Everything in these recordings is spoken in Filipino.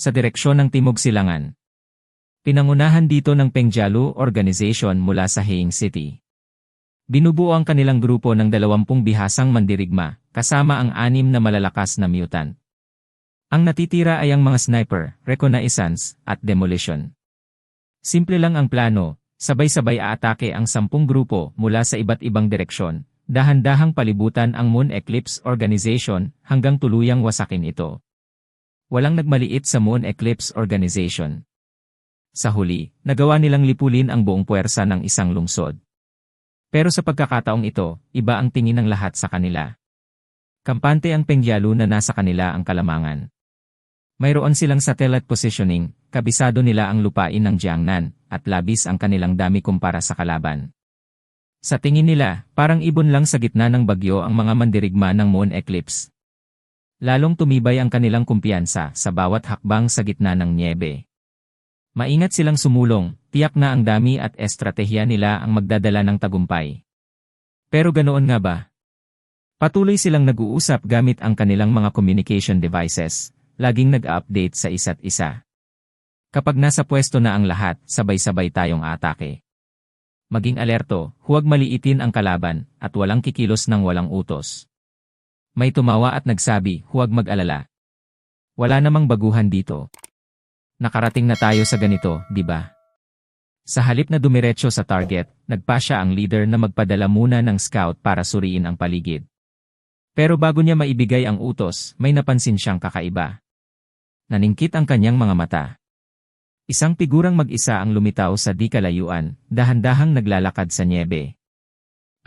sa direksyon ng Timog Silangan. Pinangunahan dito ng Pengjalu Organization mula sa Haing City. Binubuo ang kanilang grupo ng dalawampung bihasang mandirigma, kasama ang anim na malalakas na mutant. Ang natitira ay ang mga sniper, reconnaissance, at demolition. Simple lang ang plano, sabay-sabay aatake ang sampung grupo mula sa iba't ibang direksyon, dahan-dahang palibutan ang Moon Eclipse Organization hanggang tuluyang wasakin ito. Walang nagmaliit sa Moon Eclipse Organization. Sa huli, nagawa nilang lipulin ang buong puwersa ng isang lungsod. Pero sa pagkakataong ito, iba ang tingin ng lahat sa kanila. Kampante ang Pengyalu na nasa kanila ang kalamangan. Mayroon silang satellite positioning, kabisado nila ang lupain ng Jiangnan, at labis ang kanilang dami kumpara sa kalaban. Sa tingin nila, parang ibon lang sa gitna ng bagyo ang mga mandirigma ng moon eclipse. Lalong tumibay ang kanilang kumpiyansa sa bawat hakbang sa gitna ng niebe. Maingat silang sumulong, tiyak na ang dami at estratehiya nila ang magdadala ng tagumpay. Pero ganoon nga ba? Patuloy silang nag-uusap gamit ang kanilang mga communication devices, laging nag-update sa isa't isa. Kapag nasa pwesto na ang lahat, sabay-sabay tayong atake. Maging alerto, huwag maliitin ang kalaban, at walang kikilos ng walang utos. May tumawa at nagsabi, huwag mag-alala. Wala namang baguhan dito. Nakarating na tayo sa ganito, di ba? Sa halip na dumiretso sa target, nagpasya ang leader na magpadala muna ng scout para suriin ang paligid. Pero bago niya maibigay ang utos, may napansin siyang kakaiba. Naningkit ang kanyang mga mata. Isang figurang mag-isa ang lumitaw sa di kalayuan, dahan-dahang naglalakad sa niebe.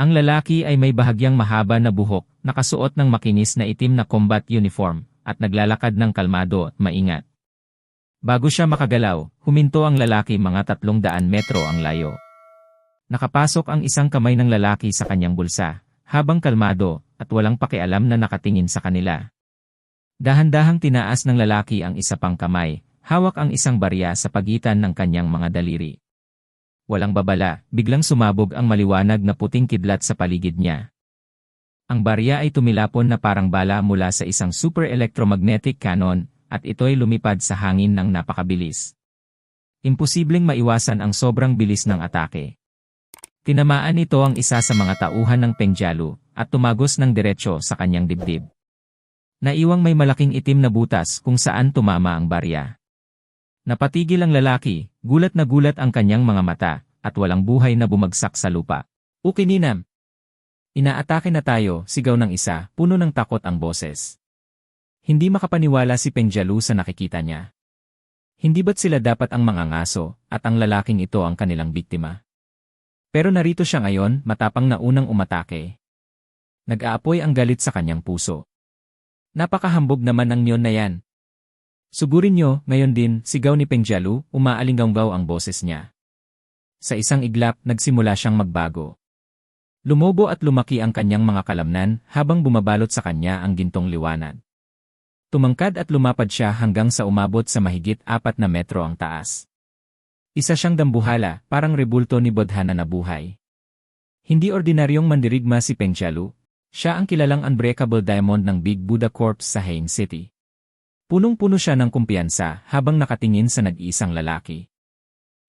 Ang lalaki ay may bahagyang mahaba na buhok, nakasuot ng makinis na itim na combat uniform, at naglalakad ng kalmado at maingat. Bago siya makagalaw, huminto ang lalaki mga tatlong daan metro ang layo. Nakapasok ang isang kamay ng lalaki sa kanyang bulsa, habang kalmado, at walang pakialam na nakatingin sa kanila. Dahan-dahang tinaas ng lalaki ang isa pang kamay, hawak ang isang barya sa pagitan ng kanyang mga daliri. Walang babala, biglang sumabog ang maliwanag na puting kidlat sa paligid niya. Ang barya ay tumilapon na parang bala mula sa isang super electromagnetic cannon, at ito'y lumipad sa hangin ng napakabilis. Imposibleng maiwasan ang sobrang bilis ng atake. Tinamaan ito ang isa sa mga tauhan ng Pengjalu, at tumagos ng diretsyo sa kanyang dibdib. Naiwang may malaking itim na butas kung saan tumama ang barya. Napatigil ang lalaki, gulat na gulat ang kanyang mga mata, at walang buhay na bumagsak sa lupa. Ukininam! Inaatake na tayo, sigaw ng isa, puno ng takot ang boses. Hindi makapaniwala si Pengjalu sa nakikita niya. Hindi ba't sila dapat ang mga ngaso, at ang lalaking ito ang kanilang biktima? Pero narito siya ngayon, matapang na unang umatake. Nag-aapoy ang galit sa kanyang puso. Napakahambog naman ng niyon na yan. Sugurin nyo, ngayon din, sigaw ni Pengjalu, umaalinggaw ang boses niya. Sa isang iglap, nagsimula siyang magbago. Lumobo at lumaki ang kanyang mga kalamnan habang bumabalot sa kanya ang gintong liwanag. Tumangkad at lumapad siya hanggang sa umabot sa mahigit apat na metro ang taas. Isa siyang dambuhala, parang rebulto ni Bodhana na buhay. Hindi ordinaryong mandirigma si Pengchalu, siya ang kilalang unbreakable diamond ng Big Buddha Corps sa Hain City. Punong-puno siya ng kumpiyansa habang nakatingin sa nag-iisang lalaki.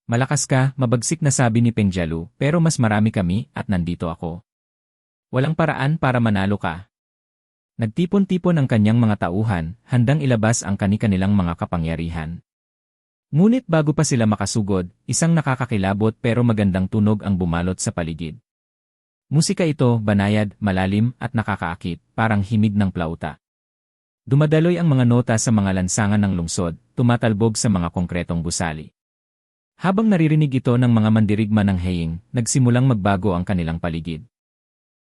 Malakas ka, mabagsik na sabi ni Pengjalu, pero mas marami kami at nandito ako. Walang paraan para manalo ka. Nagtipon-tipon ang kanyang mga tauhan, handang ilabas ang kani-kanilang mga kapangyarihan. Ngunit bago pa sila makasugod, isang nakakakilabot pero magandang tunog ang bumalot sa paligid. Musika ito, banayad, malalim, at nakakaakit, parang himig ng plauta. Dumadaloy ang mga nota sa mga lansangan ng lungsod, tumatalbog sa mga konkretong gusali. Habang naririnig ito ng mga mandirigma ng haying, nagsimulang magbago ang kanilang paligid.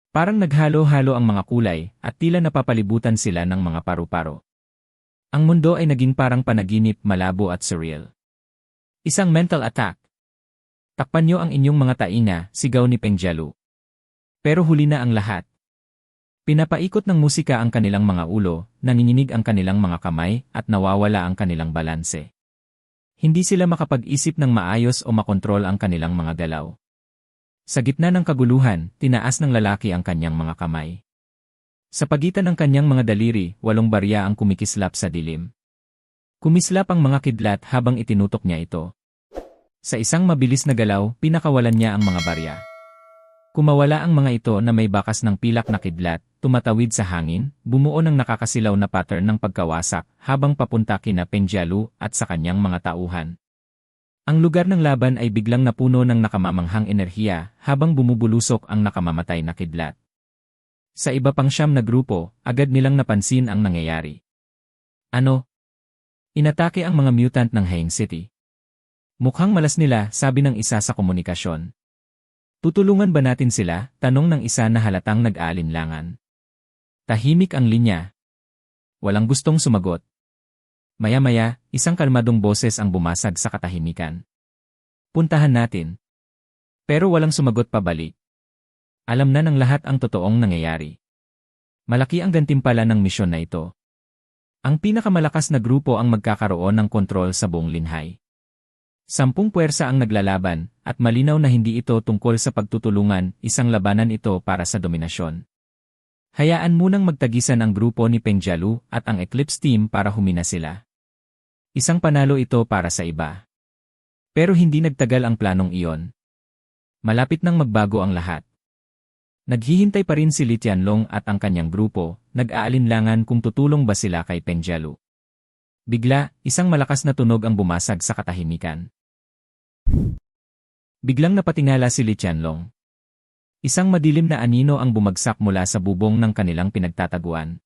Parang naghalo-halo ang mga kulay at tila napapalibutan sila ng mga paru-paro. Ang mundo ay naging parang panaginip, malabo at surreal. Isang mental attack. Takpan niyo ang inyong mga tainga, sigaw ni Pengjalu. Pero huli na ang lahat. Pinapaikot ng musika ang kanilang mga ulo, nanginginig ang kanilang mga kamay, at nawawala ang kanilang balanse. Hindi sila makapag-isip ng maayos o makontrol ang kanilang mga galaw. Sa gitna ng kaguluhan, tinaas ng lalaki ang kanyang mga kamay. Sa pagitan ng kanyang mga daliri, walong barya ang kumikislap sa dilim. Kumislap ang mga kidlat habang itinutok niya ito. Sa isang mabilis na galaw, pinakawalan niya ang mga barya. Kumawala ang mga ito na may bakas ng pilak na kidlat, tumatawid sa hangin, bumuo ng nakakasilaw na pattern ng pagkawasak habang papunta kina Penjalu at sa kanyang mga tauhan. Ang lugar ng laban ay biglang napuno ng nakamamanghang enerhiya habang bumubulusok ang nakamamatay na kidlat. Sa iba pang siyam na grupo, agad nilang napansin ang nangyayari. Ano? Inatake ang mga mutant ng Hain City. Mukhang malas nila, sabi ng isa sa komunikasyon. Tutulungan ba natin sila? Tanong ng isa na halatang nag-aalinlangan. Tahimik ang linya. Walang gustong sumagot. Maya-maya, isang kalmadong boses ang bumasag sa katahimikan. Puntahan natin. Pero walang sumagot pabalik. Alam na ng lahat ang totoong nangyayari. Malaki ang gantimpala ng misyon na ito. Ang pinakamalakas na grupo ang magkakaroon ng kontrol sa buong linhay. Sampung puwersa ang naglalaban, at malinaw na hindi ito tungkol sa pagtutulungan, isang labanan ito para sa dominasyon. Hayaan munang magtagisan ang grupo ni Peng Jialu at ang Eclipse team para humina sila. Isang panalo ito para sa iba. Pero hindi nagtagal ang planong iyon. Malapit nang magbago ang lahat. Naghihintay pa rin si Li Tianlong at ang kanyang grupo, nag-aalinlangan kung tutulong ba sila kay Peng Jialu. Bigla, isang malakas na tunog ang bumasag sa katahimikan. Biglang napatingala si Li Tianlong. Isang madilim na anino ang bumagsak mula sa bubong ng kanilang pinagtataguan.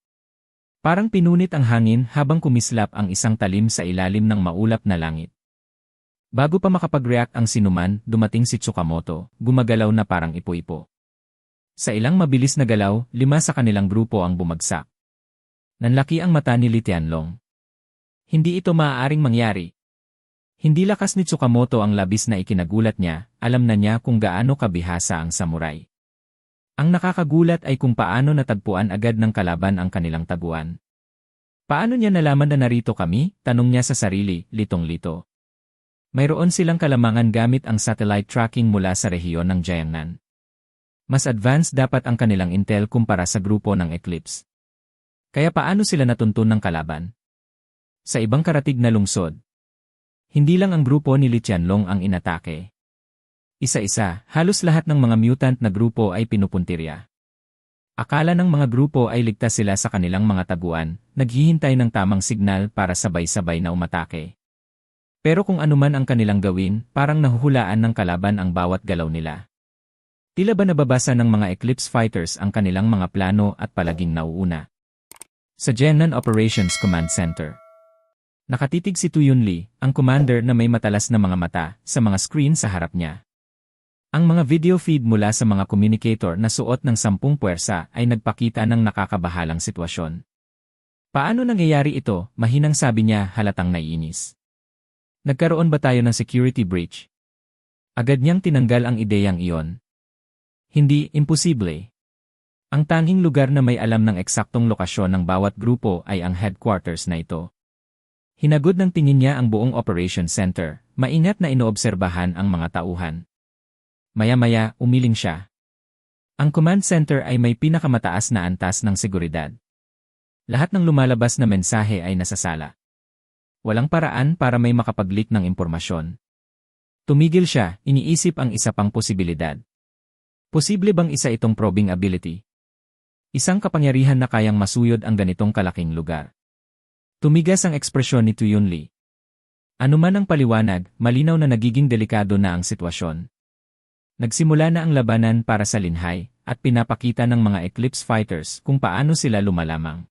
Parang pinunit ang hangin habang kumislap ang isang talim sa ilalim ng maulap na langit. Bago pa makapag-react ang sinuman, dumating si Tsukamoto, gumagalaw na parang ipo-ipo. Sa ilang mabilis na galaw, lima sa kanilang grupo ang bumagsak. Nanlaki ang mata ni Li Tianlong. Hindi ito maaaring mangyari. Hindi lakas ni Tsukamoto ang labis na ikinagulat niya, alam na niya kung gaano kabihasa ang samurai. Ang nakakagulat ay kung paano natagpuan agad ng kalaban ang kanilang taguan. Paano niya nalaman na narito kami? Tanong niya sa sarili, litong-lito. Mayroon silang kalamangan gamit ang satellite tracking mula sa rehiyon ng Jiangnan. Mas advanced dapat ang kanilang intel kumpara sa grupo ng Eclipse. Kaya paano sila natuntun ng kalaban? Sa ibang karatig na lungsod, hindi lang ang grupo ni Li Tianlong ang inatake. Isa-isa, halos lahat ng mga mutant na grupo ay pinupuntirya. Akala ng mga grupo ay ligtas sila sa kanilang mga taguan, naghihintay ng tamang signal para sabay-sabay na umatake. Pero kung anuman ang kanilang gawin, parang nahuhulaan ng kalaban ang bawat galaw nila. Tila ba nababasa ng mga Eclipse Fighters ang kanilang mga plano at palaging nauuna? Sa Jiangnan Operations Command Center. Nakatitig si Tuyun Lee, ang commander na may matalas na mga mata, sa mga screen sa harap niya. Ang mga video feed mula sa mga communicator na suot ng sampung puwersa ay nagpakita ng nakakabahalang sitwasyon. Paano nangyayari ito, mahinang sabi niya halatang naiinis. Nagkaroon ba tayo ng security breach? Agad niyang tinanggal ang ideyang iyon. Hindi, imposible. Ang tanging lugar na may alam ng eksaktong lokasyon ng bawat grupo ay ang headquarters na ito. Hinagod ng tingin niya ang buong operation center, maingat na inoobserbahan ang mga tauhan. Maya-maya, umiling siya. Ang command center ay may pinakamataas na antas ng seguridad. Lahat ng lumalabas na mensahe ay nasasala. Walang paraan para may makapag-leak ng impormasyon. Tumigil siya, iniisip ang isa pang posibilidad. Posible bang isa itong probing ability? Isang kapangyarihan na kayang masuyod ang ganitong kalaking lugar. Tumigas ang ekspresyon ni Tuyun Lee. Anuman ang paliwanag, malinaw na nagiging delikado na ang sitwasyon. Nagsimula na ang labanan para sa linhay, at pinapakita ng mga Eclipse Fighters kung paano sila lumalamang.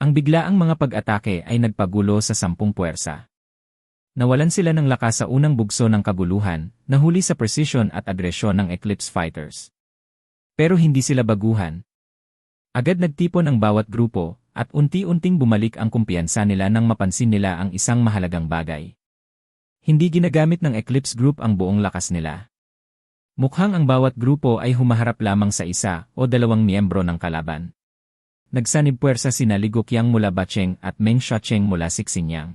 Ang biglaang mga pag-atake ay nagpagulo sa sampung puwersa. Nawalan sila ng lakas sa unang bugso ng kaguluhan, nahuli sa precision at agresyon ng Eclipse Fighters. Pero hindi sila baguhan. Agad nagtipon ang bawat grupo, at unti-unting bumalik ang kumpiyansa nila nang mapansin nila ang isang mahalagang bagay. Hindi ginagamit ng Eclipse Group ang buong lakas nila. Mukhang ang bawat grupo ay humaharap lamang sa isa o dalawang miyembro ng kalaban. Nagsanib puwersa sina Ligukyang mula Bacheng at Meng Shacheng mula Sixinyang.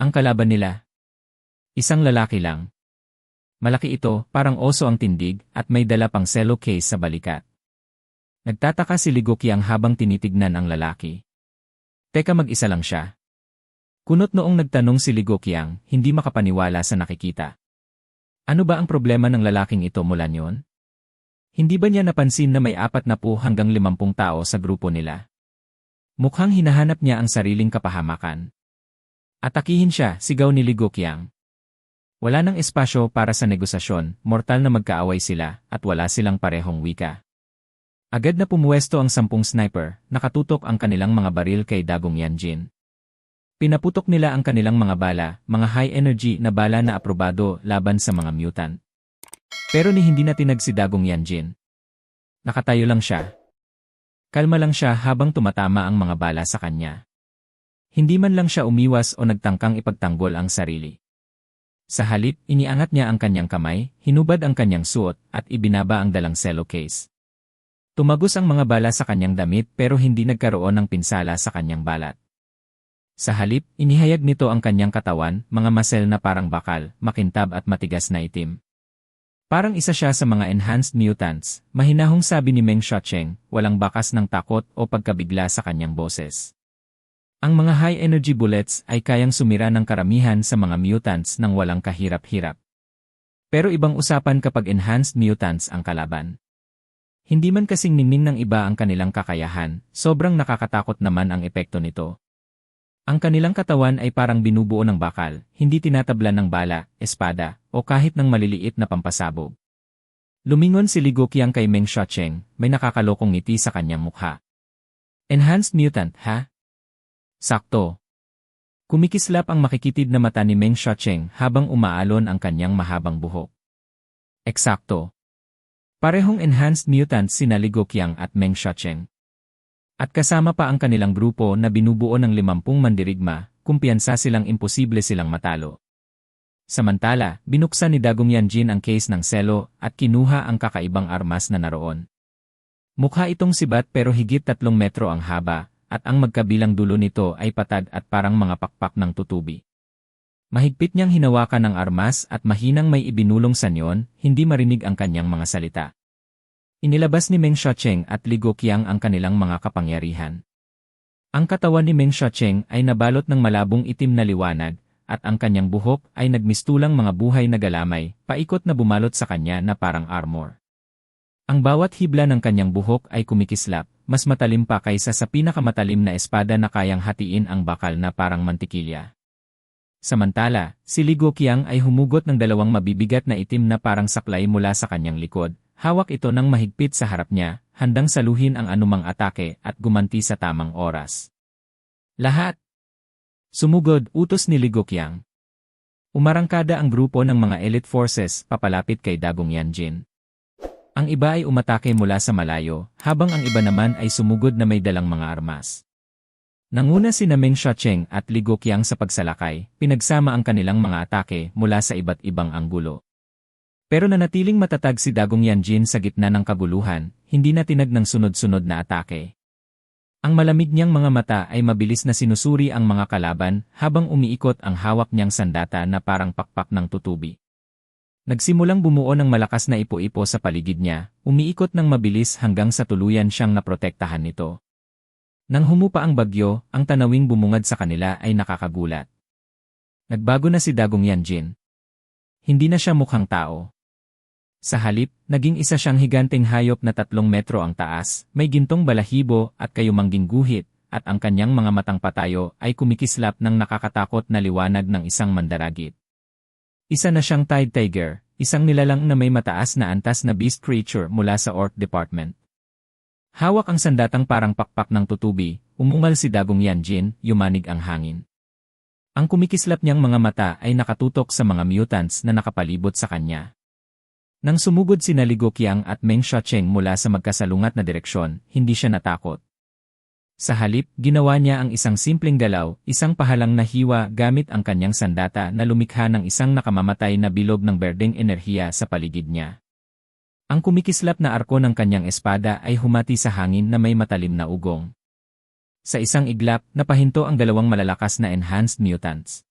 Ang kalaban nila? Isang lalaki lang. Malaki ito, parang oso ang tindig, at may dala pang cello case sa balikat. Nagtataka si Ligokyang habang tinitignan ang lalaki. Teka mag-isa lang siya. Kunot noong nagtanong si Ligokyang, hindi makapaniwala sa nakikita. Ano ba ang problema ng lalaking ito mula niyon? Hindi ba niya napansin na may apat na po hanggang limampung tao sa grupo nila? Mukhang hinahanap niya ang sariling kapahamakan. Atakihin siya, sigaw ni Ligokyang. Wala nang espasyo para sa negosasyon, mortal na magkaaway sila, at wala silang parehong wika. Agad na pumuwesto ang sampung sniper, nakatutok ang kanilang mga baril kay Dagong Yanjin. Pinaputok nila ang kanilang mga bala, mga high-energy na bala na aprobado laban sa mga mutant. Pero ni hindi na tinag si Dagong Yanjin. Nakatayo lang siya. Kalma lang siya habang tumatama ang mga bala sa kanya. Hindi man lang siya umiwas o nagtangkang ipagtanggol ang sarili. Sa halip, iniangat niya ang kanyang kamay, hinubad ang kanyang suot, at ibinaba ang dalang cello case. Tumagos ang mga bala sa kanyang damit pero hindi nagkaroon ng pinsala sa kanyang balat. Sa halip, inihayag nito ang kanyang katawan, mga masel na parang bakal, makintab at matigas na itim. Parang isa siya sa mga enhanced mutants, mahinahong sabi ni Meng Xiaocheng, walang bakas ng takot o pagkabigla sa kanyang boses. Ang mga high-energy bullets ay kayang sumira ng karamihan sa mga mutants nang walang kahirap-hirap. Pero ibang usapan kapag enhanced mutants ang kalaban. Hindi man kasing ningning ng iba ang kanilang kakayahan, sobrang nakakatakot naman ang epekto nito. Ang kanilang katawan ay parang binubuo ng bakal, hindi tinatablan ng bala, espada, o kahit ng maliliit na pampasabog. Lumingon si Ligokyang kay Meng Xiaocheng, may nakakalokong ngiti sa kanyang mukha. Enhanced mutant, ha? Sakto. Kumikislap ang makikitid na mata ni Meng Xiaocheng habang umaalon ang kanyang mahabang buhok. Eksakto. Parehong enhanced mutants sina Ligokyang at Meng Xiaocheng. At kasama pa ang kanilang grupo na binubuo ng limampung mandirigma, kumpiyansa silang imposible silang matalo. Samantala, binuksan ni Dagong Yanjin ang case ng selo at kinuha ang kakaibang armas na naroon. Mukha itong sibat pero higit tatlong metro ang haba, at ang magkabilang dulo nito ay patad at parang mga pakpak ng tutubi. Mahigpit niyang hinawakan ng armas at mahinang may ibinulong sanyon, hindi marinig ang kanyang mga salita. Inilabas ni Meng Xiaocheng at Li Goqiang ang kanilang mga kapangyarihan. Ang katawan ni Meng Xiaocheng ay nabalot ng malabong itim na liwanag, at ang kanyang buhok ay nagmistulang mga buhay na galamay, paikot na bumalot sa kanya na parang armor. Ang bawat hibla ng kanyang buhok ay kumikislap, mas matalim pa kaysa sa pinakamatalim na espada na kayang hatiin ang bakal na parang mantikilya. Samantala, si Li Goqiang ay humugot ng dalawang mabibigat na itim na parang saklay mula sa kanyang likod. Hawak ito ng mahigpit sa harap niya, handang saluhin ang anumang atake at gumanti sa tamang oras. Lahat. Sumugod, utos ni Li Goqiang. Umarangkada ang grupo ng mga elite forces papalapit kay Dagong Yanjin. Ang iba ay umatake mula sa malayo, habang ang iba naman ay sumugod na may dalang mga armas. Nanguna si Meng Xiaocheng at Li Goqiang sa pagsalakay, pinagsama ang kanilang mga atake mula sa iba't ibang anggulo. Pero nanatiling matatag si Dagong Yanjin sa gitna ng kaguluhan, hindi na tinag ng sunod-sunod na atake. Ang malamig niyang mga mata ay mabilis na sinusuri ang mga kalaban habang umiikot ang hawak niyang sandata na parang pakpak ng tutubi. Nagsimulang bumuo ng malakas na ipo-ipo sa paligid niya, umiikot ng mabilis hanggang sa tuluyan siyang naprotektahan nito. Nang humupa ang bagyo, ang tanawing bumungad sa kanila ay nakakagulat. Nagbago na si Dagong Yanjin. Hindi na siya mukhang tao. Sa halip, naging isa siyang higanteng hayop na tatlong metro ang taas, may gintong balahibo at kayumangging guhit, at ang kanyang mga matang patayo ay kumikislap ng nakakatakot na liwanag ng isang mandaragit. Isa na siyang Tide Tiger, isang nilalang na may mataas na antas na beast creature mula sa Orc Department. Hawak ang sandatang parang pakpak ng tutubi, umungal si Dagong Yanjin, yumanig ang hangin. Ang kumikislap niyang mga mata ay nakatutok sa mga mutants na nakapalibot sa kanya. Nang sumugod si Naligokyang at Meng Xiaocheng mula sa magkasalungat na direksyon, hindi siya natakot. Sa halip, ginawa niya ang isang simpleng galaw, isang pahalang na hiwa gamit ang kanyang sandata na lumikha ng isang nakamamatay na bilog ng berdeng enerhiya sa paligid niya. Ang kumikislap na arko ng kanyang espada ay humati sa hangin na may matalim na ugong. Sa isang iglap, napahinto ang dalawang malalakas na enhanced mutants.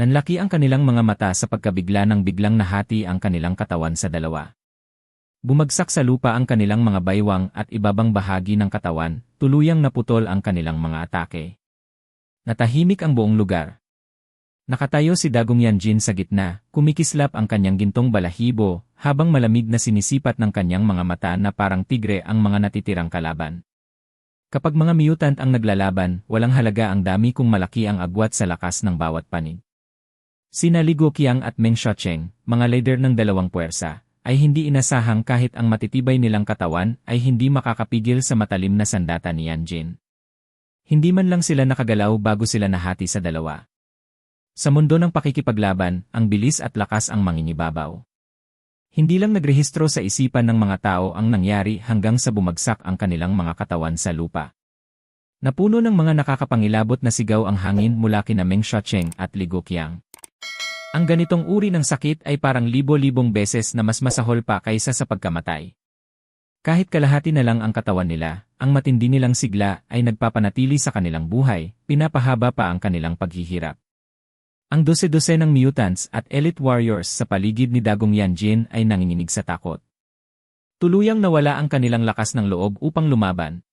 Nanlaki ang kanilang mga mata sa pagkabigla ng biglang nahati ang kanilang katawan sa dalawa. Bumagsak sa lupa ang kanilang mga baywang at ibabang bahagi ng katawan, tuluyang naputol ang kanilang mga atake. Natahimik ang buong lugar. Nakatayo si Dagong Yanjin sa gitna, kumikislap ang kanyang gintong balahibo, habang malamig na sinisipat ng kanyang mga mata na parang tigre ang mga natitirang kalaban. Kapag mga mutant ang naglalaban, walang halaga ang dami kung malaki ang agwat sa lakas ng bawat panig. Sina Li Guoqiang at Meng Xiaocheng, mga leader ng dalawang puwersa, ay hindi inasahang kahit ang matitibay nilang katawan ay hindi makakapigil sa matalim na sandata ni Yanjin. Hindi man lang sila nakagalaw bago sila nahati sa dalawa. Sa mundo ng pakikipaglaban, ang bilis at lakas ang manginibabaw. Hindi lang nagrehistro sa isipan ng mga tao ang nangyari hanggang sa bumagsak ang kanilang mga katawan sa lupa. Napuno ng mga nakakapangilabot na sigaw ang hangin mula kina Meng Xiaocheng at Li Guoqiang. Ang ganitong uri ng sakit ay parang libo-libong beses na mas masahol pa kaysa sa pagkamatay. Kahit kalahati na lang ang katawan nila, ang matindi nilang sigla ay nagpapanatili sa kanilang buhay, pinapahaba pa ang kanilang paghihirap. Ang dose-dose ng mutants at elite warriors sa paligid ni Dagong Yanjin ay nanginginig sa takot. Tuluyang nawala ang kanilang lakas ng loob upang lumaban.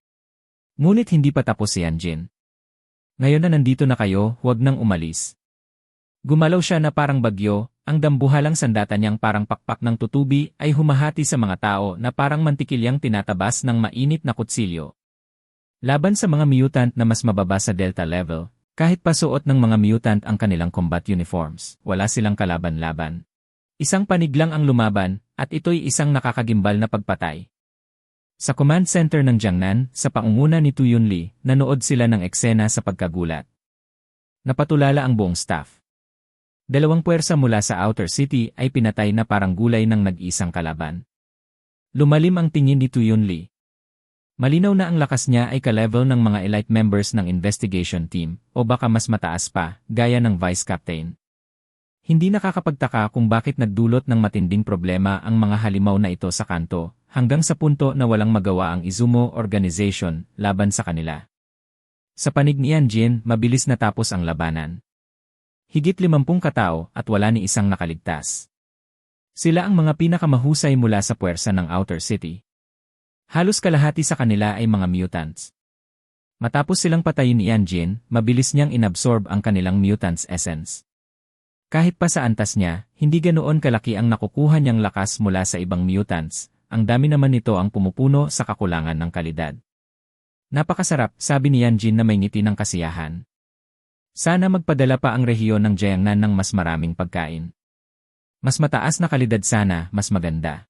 Ngunit hindi pa tapos si Yanjin. Ngayon na nandito na kayo, huwag nang umalis. Gumalaw siya na parang bagyo, ang dambuhalang sandata niyang parang pakpak ng tutubi ay humahati sa mga tao na parang mantikilyang tinatabas ng mainit na kutsilyo. Laban sa mga mutant na mas mababa sa delta level, kahit pasuot ng mga mutant ang kanilang combat uniforms, wala silang kalaban-laban. Isang panig lang ang lumaban, at ito'y isang nakakagimbal na pagpatay. Sa command center ng Jiangnan, sa paunguna ni Tu Yunli, nanood sila ng eksena sa pagkagulat. Napatulala ang buong staff. Dalawang puwersa mula sa outer city ay pinatay na parang gulay ng nag-isang kalaban. Lumalim ang tingin ni Tu Yunli, Malinaw na ang lakas niya ay ka-level ng mga elite members ng investigation team, o baka mas mataas pa, gaya ng vice captain. Hindi nakakapagtaka kung bakit nagdulot ng matinding problema ang mga halimaw na ito sa kanto, hanggang sa punto na walang magawa ang Izumo Organization laban sa kanila. Sa panig ni Yanjin, mabilis natapos ang labanan. Higit limampung katao at wala ni isang nakaligtas. Sila ang mga pinakamahusay mula sa puwersa ng Outer City. Halos kalahati sa kanila ay mga mutants. Matapos silang patayin ni Yanjin, mabilis niyang inabsorb ang kanilang mutants essence. Kahit pa sa antas niya, hindi ganoon kalaki ang nakukuha niyang lakas mula sa ibang mutants, ang dami naman nito ang pumupuno sa kakulangan ng kalidad. Napakasarap, sabi ni Yanjin na may ngiti ng kasiyahan. Sana magpadala pa ang rehiyon ng Jiangnan ng mas maraming pagkain. Mas mataas na kalidad sana, mas maganda.